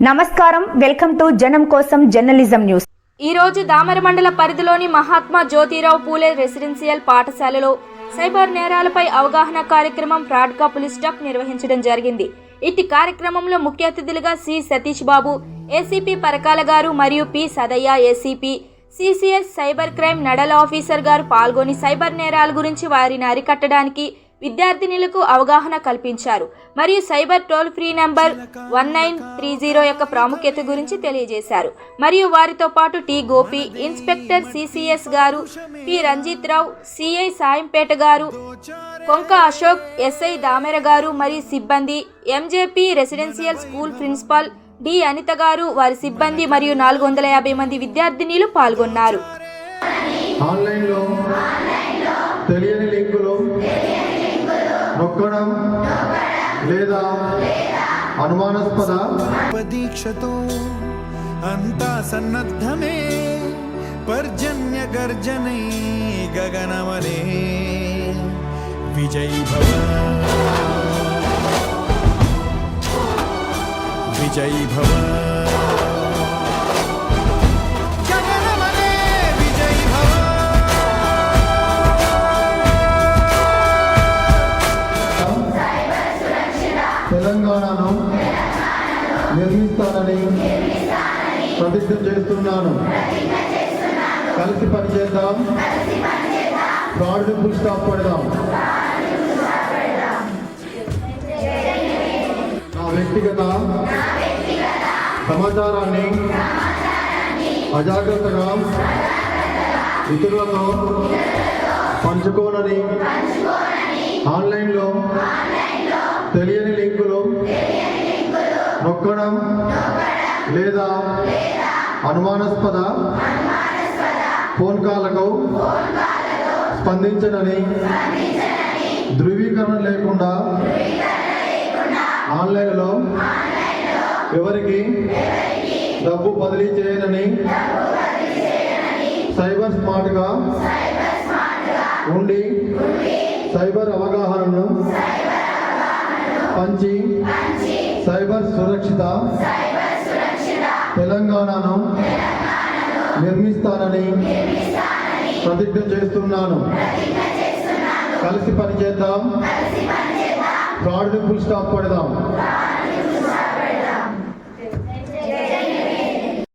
నమస్కారం. Welcome to జనం కోసం జర్నలిజం న్యూస్. ఈ రోజు దామర మండల పరిధిలోని మహాత్మా జ్యోతిరావు పూలే రెసిడెన్షియల్ పాఠశాలలో సైబర్ నేరాలపై అవగాహన కార్యక్రమం ప్రాడ్కా పులిస్ స్టాప్ నిర్వహించడం జరిగింది. ఇట్టి కార్యక్రమంలో ముఖ్య అతిథులుగా సి. సతీష్ బాబు ఏసీపీ పరకాల గారు మరియు P. Sadaiah ACP CCS cyber crime nodal officer garu పాల్గొని సైబర్ నేరాల గురించి వారిని అరికట్టడానికి విద్యార్థినులకు అవగాహన కల్పించారు. మరియు cyber toll free number one nine three zero యొక్క ప్రాముఖ్యత గురించి తెలియజేశారు. మరియు వారితో పాటు T Gopi inspector CCS garu P Ranjith Rao CI Sayampet garu Konka Ashok SI Damera garu మరియు సిబ్బంది MJP residential school principal D Anitha garu వారి సిబ్బంది మరియు నాలుగు వందల యాభై మంది విద్యార్థినీలు పాల్గొన్నారు. ఆన్లైన్లో తెలియని లింకులు నొక్కడం లేదా అనుమానాస్పద దీక్షతో అంతా సన్నద్ధమే పర్జన్య గర్జనై గగనమనే విజయీ భవ విజయీ భవ తెలంగాణను నిర్మిస్తానని ప్రతిజ్ఞ చేస్తున్నాను. కలిసి పనిచేద్దాం. ఫ్రాడ్ ఫుల్ స్టాప్ పెడదాం. నా వ్యక్తిగత సమాచారాన్ని అజాగ్రత్తగా ఇతరులతో పంచుకోనని ఆన్లైన్లో తెలియని లింకులు నొక్కడం లేదా అనుమానాస్పద ఫోన్ కాల్లకు స్పందించనని ధృవీకరణ లేకుండా ఆన్లైన్లో ఎవరికి డబ్బు బదిలీ చేయనని సైబర్ స్మార్ట్గా ఉండి సైబర్ పంచి సైబర్ సురక్షిత తెలంగాణను నిర్మిస్తానని ప్రతిజ్ఞ చేస్తున్నాను. కలిసి పనిచేద్దాం. ఫ్రాడ్ ఫుల్ స్టాప్ పెడదాం.